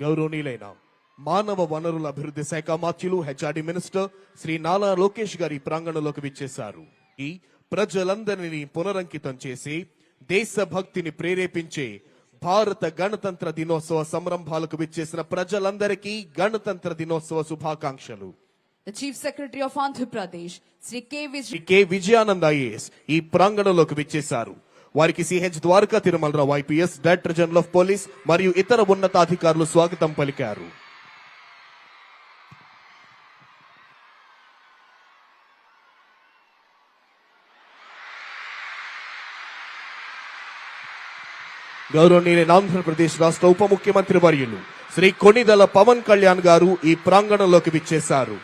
గౌరవనీయులైన మానవ వనరుల అభివృద్ధి శాఖ మాత్యులు హెచ్ఆర్డి మినిస్టర్ శ్రీ నాలా లోకేష్ గారి ప్రాంగణంలోకి విచ్చేశారు. ఈ ప్రజలందరినీ పునరంకితం చేసి దేశభక్తిని ప్రేరేపించే భారత గణతంత్ర దినోత్సవ సంరంభాలకు విచ్చేసిన ప్రజలందరికీ గణతంత్ర దినోత్సవ శుభాకాంక్షలు. The Chief Secretary of Andhra Pradesh, Sri K. Vij- Shri K Vijayanand IAS ఈ ప్రాంగణంలోకి విచ్చేశారు. వారికి CH Dwaraka Tirumalarao IPS director general of police మరియు ఇతర ఉన్నతాధికారులు స్వాగతం పలికారు. గౌరవనీయులైన ఆంధ్రప్రదేశ్ రాష్ట్ర ఉప ముఖ్యమంత్రి వర్యులు శ్రీ కొణిదల పవన్ కళ్యాణ్ గారు ఈ ప్రాంగణంలోకి విచ్చేశారు.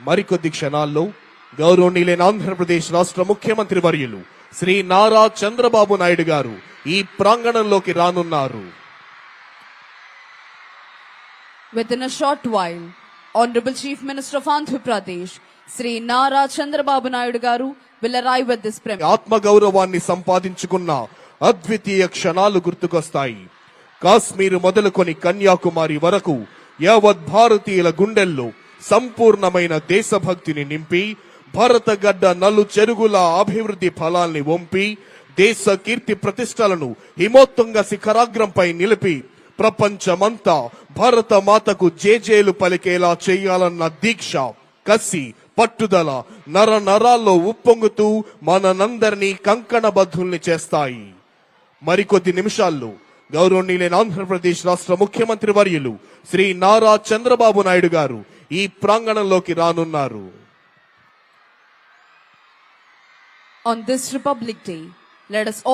మరికొద్ది క్షణాల్లో గౌరవనీయులైన ఆంధ్రప్రదేశ్ రాష్ట్ర ముఖ్యమంత్రి వర్యులు శ్రీ నారా చంద్రబాబు నాయుడు గారు ఈ ప్రాంగణంలోకి రానున్నారు Within a short while, Honorable Chief Minister of Andhra Pradesh, Sri Nara Chandrababu Naidu Garu, will arrive at this premise. ఆత్మ గౌరవాన్ని సంపాదించుకున్న అద్వితీయ క్షణాలు గుర్తుకొస్తాయి కాశ్మీర్ మొదలుకొని కన్యాకుమారి వరకు యావత్ భారతీయుల గుండెల్లో సంపూర్ణమైన దేశభక్తిని నింపి భారతగడ్డ నలు చెరుగుల అభివృద్ధి ఫలాల్ని వంపి దేశ కీర్తి ప్రతిష్టలను హిమోత్తుంగ శిఖరాగ్రంపై నిలిపి ప్రపంచమంతా భారత మాతకు జేజేలు పలికేలా చేయాలన్న దీక్ష కసి పట్టుదల నర నరాల్లో ఉప్పొంగుతూ మనందరినీ కంకణబద్ధుల్ని చేస్తాయి. మరికొద్ది నిమిషాల్లో గౌరవనీయులైన ఆంధ్రప్రదేశ్ రాష్ట్ర ముఖ్యమంత్రి వర్యులు శ్రీ నారా చంద్రబాబు నాయుడు గారు ఈ ప్రాంగణంలోకి రానున్నారు. On this Republic Day let us all